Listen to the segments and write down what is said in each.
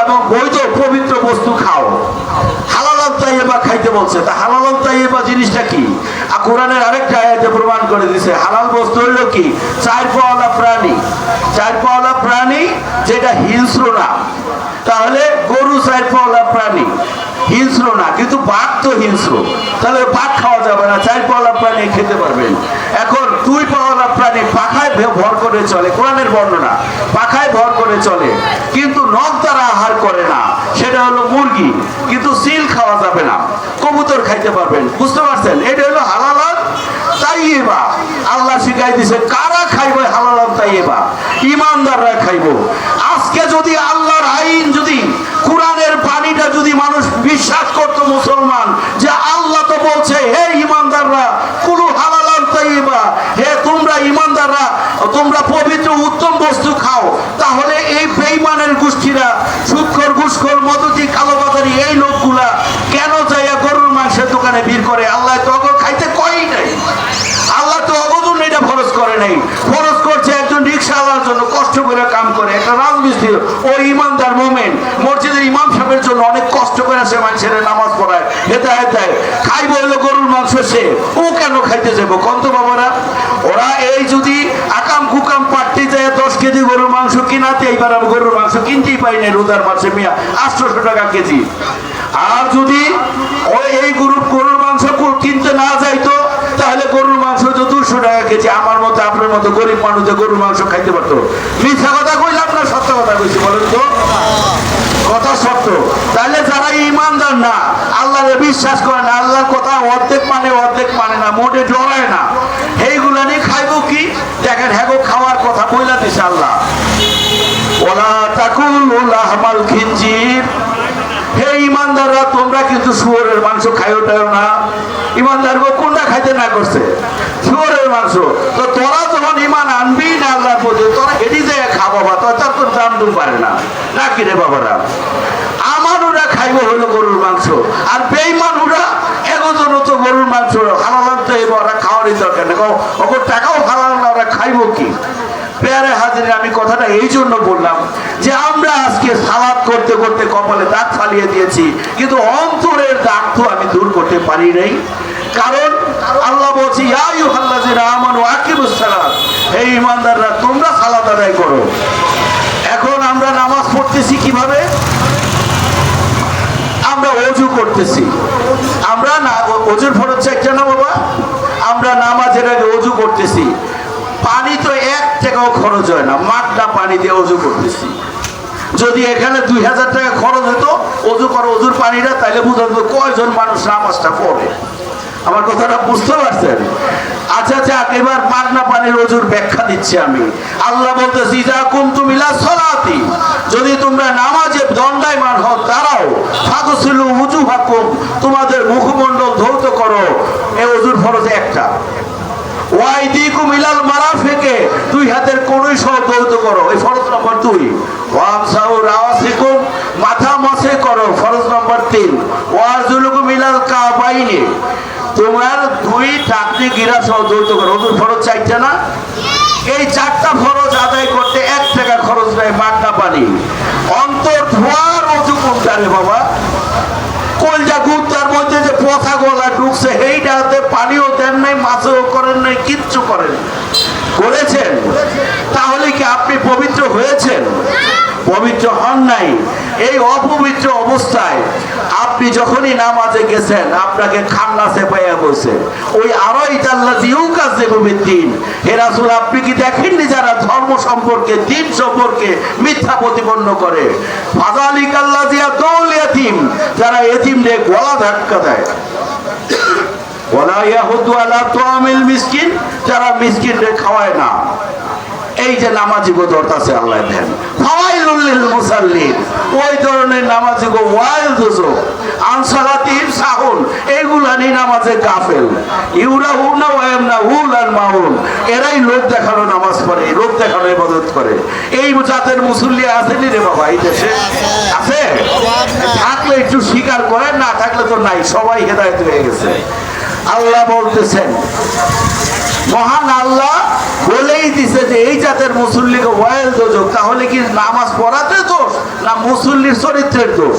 এবং বৈধ পবিত্র বস্তু খাও। খাইতে বলছে। তা জিনিসটা কি? কোরআনের আরেকটা আয়াতে প্রমাণ করে দিছে, হালাল বস্তু হইল কি? চার পাওয়ালা প্রাণী। চার পাওয়ালা প্রাণী যেটা হিংস্র না। তাহলে গরু চার পাওয়ালা প্রাণী। হিংস্র না, কিন্তু বাঘ তো হিংস্র। তাহলে বাঘ খাওয়া যাবে না, চার পাওয়ালা প্রাণী খেতে পারবেন। এখন দুই পাওয়ালা প্রাণী পাখায় ভে- ভর করে চলে। কোরআনের বর্ণনা, পাখায় ভর করে চলে। কিন্তু নখ দ্বারা আহার করে না, সেটা হলো মুরগি। কিন্তু সিল খাওয়া যাবে না, কবুতর খাইতে পারবেন। বুঝতে পারছেন? এটা হলো হালালাল তাইয়েবা আল্লাহ শিখাই দিছে, কারা খাইবে হালালাল তাইয়েবা ইমানদাররা খাইবো। আজকে যদি আল্লাহর আইন যদি, কোরআনের পানিটা যদি মানুষ বিশ্বাস করতো মুসলমান যে আল্লাহ তো বলছে হে ইমানদাররা কুলু হালালাল তাইয়েবা হে তোমরা ইমানদাররা তোমরা পবিত্র উত্তম বস্তু খাও তাহলে এই বেইমানের গোষ্ঠীরা সুক্ষর ঘুষখোর মদতি কালোবাজারি এই লোকগুলা কেন যাইয়া গরুর মাংসের দোকানে ভিড় করে আল্লাহ তো অগর খাইতে কই নাই আল্লাহ তো অবদূর এটা ফরজ করে নাই ফরজ করছে একজন রিক্সাওয়ালার জন্য কষ্ট করে কাম করে, একটা রাজমিস্ত্রি ও ইমানদার মোমেন। মসজিদের ইমাম সাহেবের জন্য অনেক কষ্ট করে সে মানুষের নামাজ পড়ায়। হেতা হেতায় খাইব হইল গরুর মাংস সে। ও কেন খাইতে যাব? কন্ত বাবারা? ওরা এই যদি আকাম কুকাম পাটতে যায় দশ কেজি গরুর মাংস কিনাতে, এইবার আমি গরুর মাংস কিনতেই পাই না রোজার মাসে মিয়া। আটশোশো টাকা কেজি। আর যদি ওই এই গরুর গরুর মাংস কিনতে না যাইতো, তাহলে গরুর মাংস তো দুশো টাকা কেজি। আমার মতো গরিব মানুষ গরুর মাংস খাইতে পারতো। মিথ্যা কথা কইলাম না, সত্য কথা কইছি, বলেন তো। কথা সত্য। তাহলে যারা ইমানদার না, আল্লাহরে বিশ্বাস করে না আল্লাহর কথা অর্ধেক মানে অর্ধেক মানে না, মোটে ডরায় না। এইগুলা নিয়ে খাইবো কি? দেখেন, হ্যাগো খাওয়ার কথা বইলা দিছে আল্লাহ। ওলা তাকুল লাহমাল হে ইমানদাররা, তোমরা কিন্তু শুয়োরের মাংস খাইও টাইও না। ইমানদার কোনটা খাইতে না করছে? শুয়োরের মাংস। তো তোরা যখন ইমান আনবি না আল্লাহর প্রতি তোরা এটি যে খাব বা তোর তার দাম দুম পারে না। না কি রে বাবারা? আমানুরা খাইব হলো গরুর মাংস, আর বেইমানুরা এগোজন তো গরুর মাংস হালাল তো এবার ওরা খাওয়ারই দরকার নেই। ওপর টাকাও হালাল না, ওরা খাইব কি? পেয়ারে হাজিরে, আমি কথাটা এই জন্য বললাম যে আমরা আজকে সালাদ করতে করতে কপালে দাগ ফালিয়ে দিয়েছি, কিন্তু অন্তরের দাগ তো আমি দূর করতে পারি নাই। কারণ আল্লাহ বলছি ইমানদাররা তোমরা সালাত আদায় করো। এখন আমরা নামাজ পড়তেছি কীভাবে? আমরা অজু করতেছি। আমরা না, অজুর ফরজ চাইছে না বাবা? আমরা নামাজের আগে অজু করতেছি। পানি তো এক টাকাও খরচ হয় না। মাঠটা পানি দিয়ে অজু করতেছি। যদি এখানে দুই হাজার টাকা খরচ হতো অজু করো অজুর পানিটা তাহলে বুঝা যেত কয়জন মানুষ নামাজটা পড়ে। আমার কথাটা বুঝতে পারছেন? আচ্ছা আচ্ছা এবার মাগনা পানির অজুর ব্যাখ্যা দিচ্ছি আমি। আল্লাহ বলতেছি যা কুন্তু মিলা সলাতি। যদি তোমরা নামাজে দণ্ডায়মান হও, দাঁড়াও। ফাগসিল উজু হাকুম তোমাদের মুখমণ্ডল ধৌত করো। এই অজুর ফরজ একটা। ওয়াইদিকু মিলাল মারাফিকে দুই হাতের কোনই সহ দৌত করো। এই ফরজ নম্বর দুই। ওয়ামসাউ রাওয়াসিকুম, মাথা মসে করো, ফরজ নম্বর তিন। ওয়াজুলুকু মিলাল কাবাইনি। তোমার দুই টাকনি গিরা সহ দৌত করো। ওদের ফরজ চাইছে না? এই চারটা ফরজ আদায় করতে এক টাকা খরচ নেয় মাগনা পানি। অন্তর ধোয়ার অজু কোনটা রে বাবা? কলজা গুপ্তার মধ্যে যে পথা গলা ঢুকছে এইটাতে পানিও দেন নাই, মাছও করেন নাই, কিচ্ছু করেন। করেছেন তাহলে কি আপনি পবিত্র হয়েছেন পবিত্র হন নাই। এই অপবিত্র অবস্থায় আপনি যখনই নামাজে গেছেন, আপনাকে খান্না চেপাইয়া বলছে, ওই আড়াই তাল্লা দিয়েও কাজ দিন হে রাসূল, আপনি কি দেখেননি যারা ধর্ম সম্পর্কে, দিন সম্পর্কে মিথ্যা প্রতিপন্ন করে? ফাজালি কাল্লা দিয়া দৌল এতিম যারা এতিম রে গলা ধাক্কা দেয়। ওলা ইয়াহুদু আলা তুআমিল মিসকিন, যারা মিসকিন রে খাওয়ায় না। এই যে নামাজি গো দরতাছে আল্লাহ দেন। ফাওয়াইলুল মুসাল্লিন। ওই ধরনের নামাজি গো ওয়াইল দুজো আনসালাতিন সাহুন। এইগুলা নি নামাজে গাফেল। ইউরা হুনা ওয়ামনা হুল আর মাহুল এরাই লোক দেখানো নামাজ পড়ে লোক দেখানো ইবাদত করে। এই জাতের মুসল্লি আসেনি রে বাবা, এই দেশে? আছে? থাকলে একটু স্বীকার করে না থাকলে তো নাই, সবাই হেদায়েত হয়ে গেছে। আল্লাহ বলতেছেন, মহান আল্লাহ বলেই দিছে যে এই জাতের মুসল্লিকে ওয়াইল দোজক তাহলে কি নামাজ পড়াতে দোষ না মুসল্লির চরিত্রের দোষ?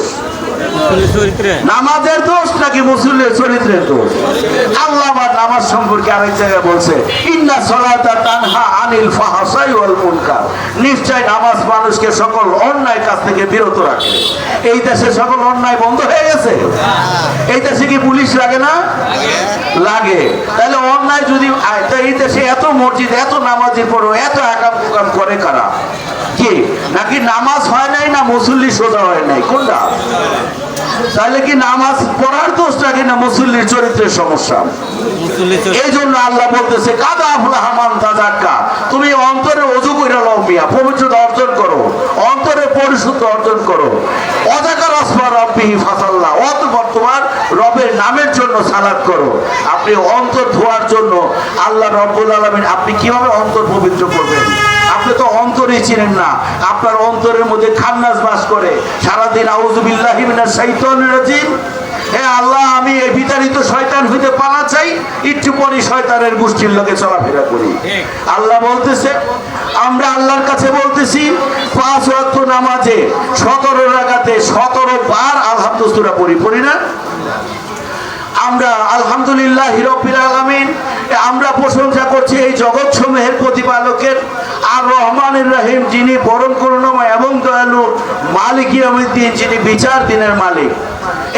নামাজের দোষ নাকি মুসল্লির চরিত্রের দোষ? আল্লাহ আবার নামাজ সম্পর্কে আরেক জায়গায় বলছে ইন্না সলাতা তানহা আনিল ফাহসাই ওয়াল মুনকার। নিশ্চয় নামাজ মানুষকে সকল অন্যায় কাজ থেকে বিরত রাখে। এই দেশে সকল অন্যায় বন্ধ হয়ে গেছে? এই দেশে কি পুলিশ লাগে না? লাগে। তাহলে অন্যায় যদি এই দেশে এত মসজিদ এত নামাজি পড়ো এত একাম কুকাম করে কারা? কি? নাকি নামাজ হয় নাই না মুসল্লি সোজা হয় নাই? কোনটা? তাহলে কি নামাজ পড়ার দোষ নাকি না মুসল্লির চরিত্রের সমস্যা? এই জন্য আল্লাহ বলতেছে কাদা আফলা হামান তাজাক্কা। তুমি অন্তরে অজু করে লও মিয়া পবিত্রতা অর্জন করো। অন্তরে পরিশুদ্ধ অর্জন করো। অজাকার আসফা রব্বি ফাসাল্লাহ অতপর রবের নামের জন্য সালাদ করো। আপনি অন্তর ধোয়ার জন্য আল্লাহ রব্বুল আলমিন আপনি কীভাবে অন্তর পবিত্র করবেন? আপনি তো অন্তরই চিনেন না। আপনার অন্তরের মধ্যে খান্নাস বাস করে। সারাদিন আউজুবিল্লাহি মিনাশ শাইতানির রাজিম। হে আল্লাহ, আমি এই বিতাড়িত শয়তান হইতে পালা চাই, একটু পরে শয়তানের গোষ্ঠীর লোকে চলাফেরা করি। আল্লাহ বলতেছে, আমরা আল্লাহর কাছে বলতেছি, পাঁচ ওয়াক্ত নামাজে সতেরো রাগাতে সতেরো বার আলহামদুস্তুরা পড়ি পড়ি না? আমরা আলহামদুলিল্লাহ হিরবিল আলমিন আমরা প্রশংসা করছি এই জগৎ সমূহের প্রতিপালকের আর রহমানুর রহিম, যিনি বরণ করুণাময় এবং দয়ালু মালিক ইয়ামুদ্দিন যিনি বিচার দিনের মালিক।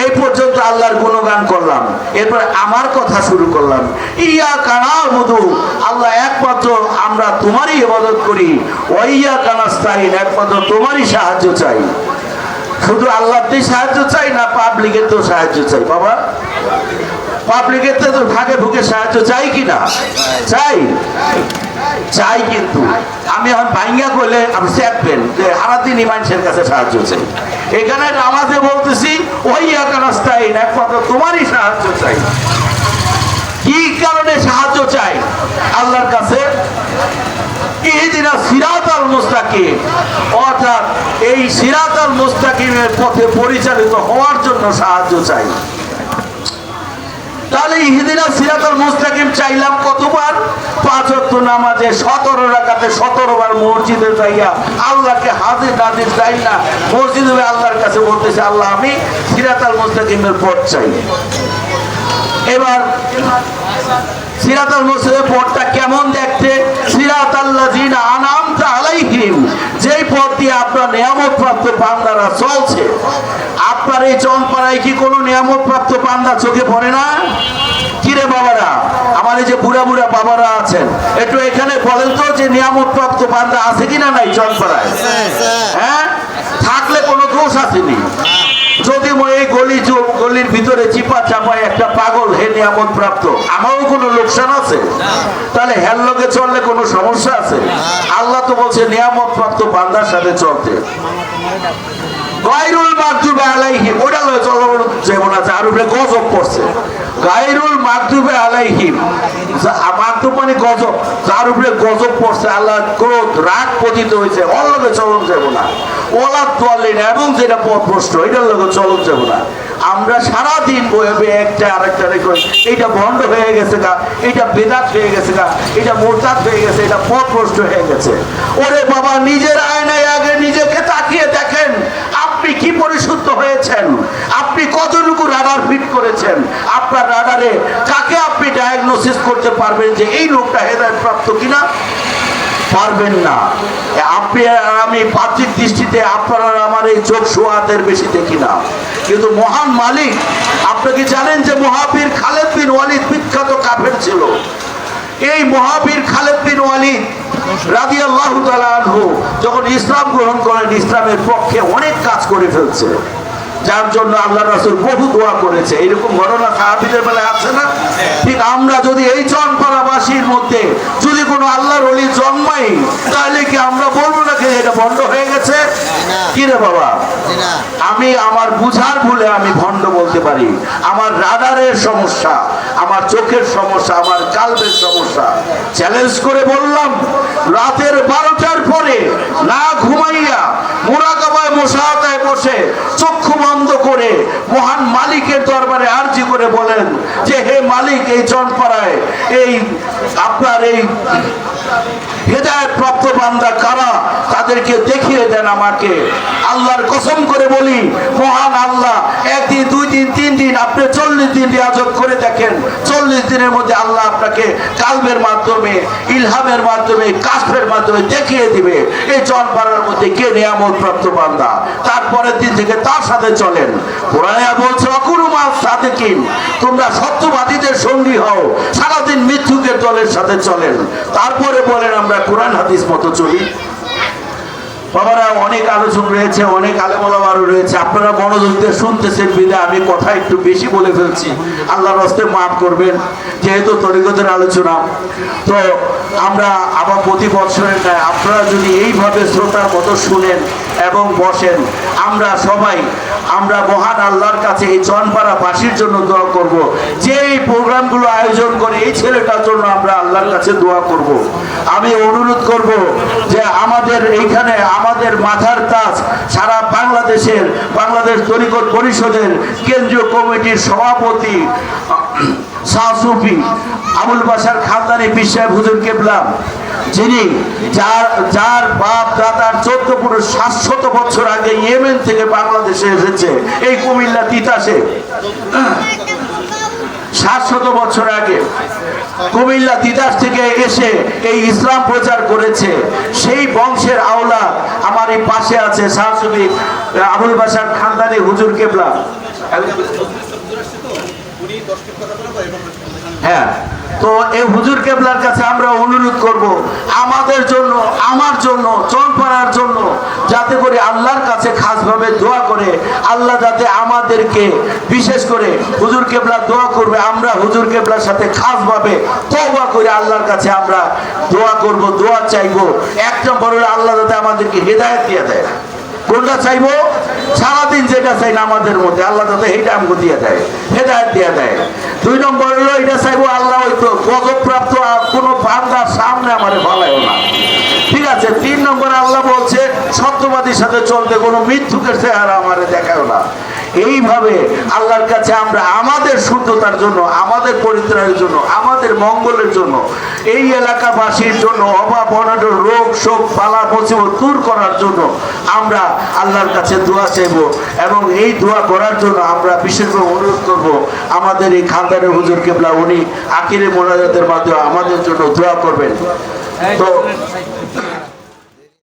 এই পর্যন্ত আল্লাহর গুণগান করলাম। এরপর আমার কথা শুরু করলাম। ইয়া কানা মধু আল্লাহ একমাত্র আমরা তোমারই ইবাদত করি। ওয়াইয়া কানাস্তাইন একমাত্র তোমারই সাহায্য চাই। শুধু আল্লাহতেই সাহায্য চাই না পাবলিকের তো সাহায্য চাই, বাবা? পাবলিকের তো ভাগে ভুগে সাহায্য চাই কি না? চাই। চাই কিন্তু। আমি এখন ভাঙ্গা করলে আপনি চেপবেন যে সারাদিনই মানুষের কাছে সাহায্য চাই। এখানে নামাজে বলতেছি, ওই একানস্তাই একমাত্র তোমারই সাহায্য চাই। কি কারণে সাহায্য চাই? আল্লাহর কাছে। ইহদিনা সিরাত আল মুস্তাকিম। অর্থাৎ এই সিরাত আল মুস্তাকিমের পথে পরিচালিত হওয়ার জন্য সাহায্য চাই। তাহলে ইহদিনা সিরাতাল মুস্তাকিম চাইলাম কতবার? পাঁচ নামাজে সতেরো রাকাতে সতেরো বার মসজিদে যাইয়া আল্লাহকে হাজির নাজির চাই না। মসজিদে আল্লাহর কাছে বলতেছে, আল্লাহ, আমি সিরাতাল মুস্তাকিমের পথ চাই। এবার সিরাতাল মুস্তাকিমের পথটা কেমন দেখতে? সিরাতাল্লাযিনা আলাইহিম যেই পথ দিয়ে আপনার নিয়ামত প্রাপ্ত বান্দারা চলছে। আপনার এই চম্পাড়ায় কি কোনো নিয়ামত প্রাপ্ত বান্দা চোখে পড়ে না? কিরে বাবারা আমার এই যে বুড়া বুড়া বাবারা আছেন একটু এখানে বলেন তো যে নিয়ামত প্রাপ্ত বান্দা আছে কিনা নাই চম্পাড়ায় হ্যাঁ? থাকলে কোনো দোষ আসেনি। যদি মই এই গলি গলির ভিতরে চিপা চাপায় একটা পাগল হে নিয়ামত প্রাপ্ত আমারও কোনো লোকসান আছে? তাহলে হের লোকে চললে কোনো সমস্যা আছে? আল্লাহ তো বলছে নিয়ামত প্রাপ্ত বান্দার সাথে চলতে। গায়রুল মাকতুবে আলাইহিম, ওটা লয় যেমন আর উপরে গজব মাকতুবে আলাইহিম মাকতুব মানে গজব, যার উপরে গজব আল্লাহ ক্রোধ, রাগ পতিত হয়েছে লগে চলন যাব না। ওলা তোয়ালেন এবং যেটা এটার লগে চলন যাব না। আমরা সারা দিন বয়ে একটা আরেকটা রেখে এইটা বন্ধ হয়ে গেছে গা এটা বেদাত হয়ে গেছে গা এটা মোরতাদ হয়ে গেছে এটা পথ ভ্রষ্ট হয়ে গেছে। ওরে বাবা, নিজের আয়নায় আগে নিজেকে তাকিয়ে দেখেন আপনি কি পরিশুদ্ধ হয়েছেন আপনি কতটুকু রাডার ফিট করেছেন আপনার রাডারে কাকে আপনি ডায়াগনোসিস করতে পারবেন যে এই লোকটা হেদায়ত প্রাপ্ত কিনা? পারবেন না। আপনি আমি বাহ্যিক দৃষ্টিতে আপনার আমার এই চোখ সোয়াতের বেশি দেখি না। কিন্তু মহান মালিক, আপনি কি জানেন যে মহাবীর খালেদ বিন ওয়ালিদ বিখ্যাত কাফের ছিল? এই মহাবীর খালেদ বিন ওয়ালিদ রাজি আল্লাহ যখন ইসলাম গ্রহণ করেন, ইসলামের পক্ষে অনেক কাজ করে ফেলছে। যার জন্য আল্লাহ রাসুল বহু দোয়া করেছে। এরকম ঘটনা সাহাবিদের বেলায় আছে না? ঠিক আমরা যদি এই চনপাড়াবাসীর মধ্যে যদি কোনো আল্লাহর অলি জন্মাই তাহলে কি আমরা বলব না যে এটা বন্ধ হয়ে গেছে? কি রে বাবা? আমি আমার বুঝার ভুলে আমি ভণ্ড বলতে পারি। আমার রাডারের সমস্যা আমার চোখের সমস্যা আমার কালবের সমস্যা। চ্যালেঞ্জ করে বললাম রাতের বারোটার পরে না ঘুমাইয়া মোরাকাবায় মশাহাতায় বসে, চক্ষু বন্ধ করে মহান মালিকের দরবারে আর্জি করে বলেন যে, হে মালিক, এই জনপাড়ায় এই আপনার এই হেদায়ত প্রাপ্ত বান্দা কারা? তাদেরকে দেখিয়ে দেন আমাকে। আল্লাহর কসম করে বলি, মহান আল্লাহ, একদিন দুই দিন তিন দিন আপনি চল্লিশ দিন রিয়াজত করে দেখেন, চল্লিশ দিনের মধ্যে আল্লাহ আপনাকে কালবের মাধ্যমে, ইলহামের মাধ্যমে কাশফের মাধ্যমে দেখিয়ে দিবে। এই জনপাড়ার মধ্যে কে নিয়ামত প্রাপ্ত বান্দা? তারপরের দিন থেকে তার সাথে চলেন। কোরআনে বলছে অকুরুমাল সাদেকিন, তোমরা সত্যবাদীদের সঙ্গী হও, সারাদিন মৃত্যুকের দলের সাথে চলেন। তারপরে বলেন, আমরা কোরআন, হাদিস মতো চলি। বাবারা, অনেক আলোচন রয়েছে, অনেক আলেমলামারও রয়েছে। আপনারা মনোযোগ শুনতেছেন বিদে, আমি কথা একটু বেশি বলে ফেলছি। আল্লাহর হস্তে মাফ করবেন, যেহেতু তরিকতের আলোচনা। তো আমরা আবার প্রতি বছরের ন্যায়, আপনারা যদি এইভাবে শ্রোতার মতো শুনেন এবং বসেন, আমরা সবাই, আমরা মহান আল্লাহর কাছে এই চনপাড়া বাসীর জন্য দোয়া করব। যে এই প্রোগ্রামগুলো আয়োজন করে এই ছেলেটার জন্য আমরা আল্লাহর কাছে দোয়া করব। আমি অনুরোধ করব যে আমাদের এইখানে আমাদের মাথার তাজ সারা বাংলাদেশের, বাংলাদেশ তরিকত পরিষদের কেন্দ্রীয় কমিটির সভাপতি, শাহ সুফি আবুল বাসার খানদানি বিশ্বাস হুজুর কেবলাম যিনি যার যার বাপ দাদার চোদ্দ পুরুষ সাতশত বছর আগে ইয়েমেন থেকে বাংলাদেশে এসেছে, এই কুমিল্লা তিতাসে। সাতশত বছর আগে কুমিল্লা তিতাস থেকে এসে এই ইসলাম প্রচার করেছে। সেই বংশের আওলা আমার এই পাশে আছে শাহসুবি আবুল বাসার খানদানি হুজুর কেবলা। হ্যাঁ। তো এই হুজুর কেবলার কাছে আমরা অনুরোধ করব, আমাদের জন্য, আমার জন্য চলপাড়ার জন্য, যাতে করে আল্লাহর কাছে খাসভাবে দোয়া করে, আল্লাহ যাতে আমাদেরকে বিশেষ করে হুজুর কেবলা দোয়া করবে, আমরা হুজুর কেবলার সাথে খাসভাবে তওবা করে আল্লাহর কাছে আমরা দোয়া করব, দোয়া চাইব। এক নম্বর হলো আল্লাহ যাতে আমাদেরকে হেদায়েত দিয়ে দেয়। কোনটা চাইব? সারাদিন যেটা চাই নামাজের মধ্যে, আল্লাহ যাতে এইটা আমাকে দিয়ে দেয়, হেদায়ত দিয়ে দেয়। দুই নম্বর হলো, এটা চাইব আল্লাহ ওই তো গজবপ্রাপ্ত কোনো বান্দার সামনে আমার ভালাইও না। ঠিক আছে, তিন নম্বর আল্লাহ বলছে সত্যবাদীর সাথে চলতে কোনো মৃত্যুকের চেহারা আমার দেখায় না। এইভাবে আল্লাহর কাছে আমরা আমাদের শুদ্ধতার জন্য, আমাদের পরিত্রাণের জন্য, আমাদের মঙ্গলের জন্য, এই এলাকাবাসীর জন্য, অভাব অনাটন রোগ, শোক পালা মুসিবত দূর করার জন্য আমরা আল্লাহর কাছে দোয়া চাইব এবং এই দোয়া করার জন্য আমরা বিশেষভাবে অনুরোধ করব আমাদের এই খানদানের হুজুর কেবলা, উনি আকিরে মোনাজাতের মাধ্যমে আমাদের জন্য দোয়া করবেন। তো